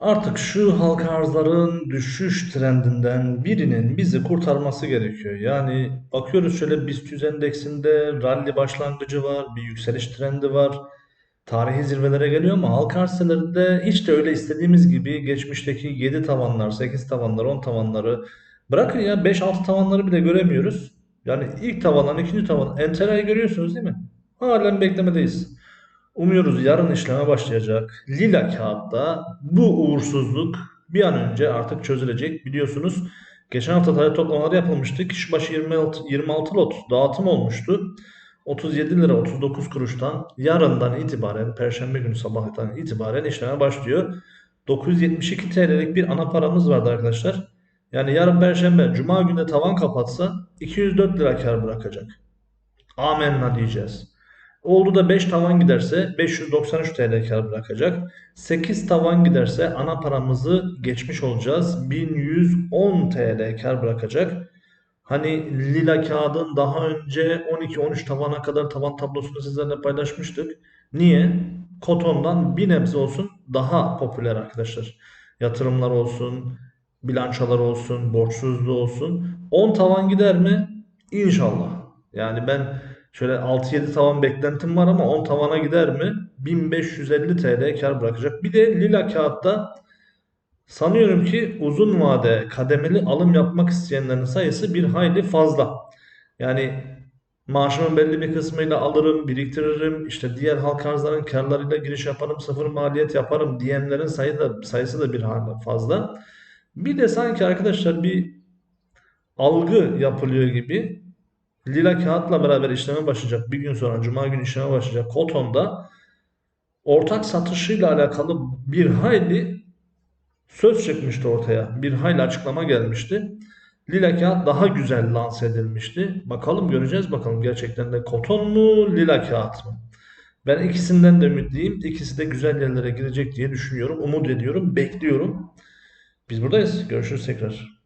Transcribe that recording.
Artık şu halka arzların düşüş trendinden birinin bizi kurtarması gerekiyor. Yani bakıyoruz şöyle BIST 100 endeksinde rally başlangıcı var, bir yükseliş trendi var. Tarihi zirvelere geliyor ama halka hisselerinde hiç de öyle istediğimiz gibi geçmişteki 7 tavanlar, 8 tavanlar, 10 tavanları bırakın ya 5-6 tavanları bile göremiyoruz. Yani ilk tavandan ikinci tavan enterayı görüyorsunuz değil mi? Halen beklemedeyiz. Umuyoruz yarın işleme başlayacak. Lila kağıtta bu uğursuzluk bir an önce artık çözülecek. Biliyorsunuz geçen hafta tarih toplamaları yapılmıştı. Kişi başı 26, 26 lot dağıtım olmuştu. 37 lira 39 kuruştan yarından itibaren Perşembe günü sabahtan itibaren işleme başlıyor. 972 TL'lik bir ana paramız vardı arkadaşlar. Yani yarın Perşembe Cuma günü tavan kapatsa 204 lira kar bırakacak. Amenna diyeceğiz. Oldu da 5 tavan giderse 593 TL kar bırakacak. 8 tavan giderse ana paramızı geçmiş olacağız. 1110 TL kar bırakacak. Hani lila kağıdın daha önce 12-13 tavana kadar tavan tablosunu sizlerle paylaşmıştık. Niye? Kotondan bir nebze olsun daha popüler arkadaşlar. Yatırımlar olsun, bilançolar olsun, borçsuzluğu olsun. 10 tavan gider mi? İnşallah. Yani ben şöyle 6-7 tavan beklentim var ama 10 tavana gider mi? 1550 TL kar bırakacak. Bir de lila kağıtta sanıyorum ki uzun vade kademeli alım yapmak isteyenlerin sayısı bir hayli fazla. Yani maaşımın belli bir kısmıyla alırım, biriktiririm, işte diğer halka arzların karlarıyla giriş yaparım, sıfır maliyet yaparım diyenlerin sayı da, sayısı da bir hayli fazla. Bir de sanki arkadaşlar bir algı yapılıyor gibi lila kağıtla beraber işleme başlayacak. Bir gün sonra Cuma günü işleme başlayacak. Koton'da ortak satışıyla alakalı bir hayli söz çıkmıştı ortaya. Bir hayli açıklama gelmişti. Lila kağıt daha güzel lanse edilmişti. Bakalım göreceğiz bakalım gerçekten de koton mu lila kağıt mı? Ben ikisinden de ümitliyim. İkisi de güzel yerlere gidecek diye düşünüyorum. Umut ediyorum, bekliyorum. Biz buradayız. Görüşürüz tekrar.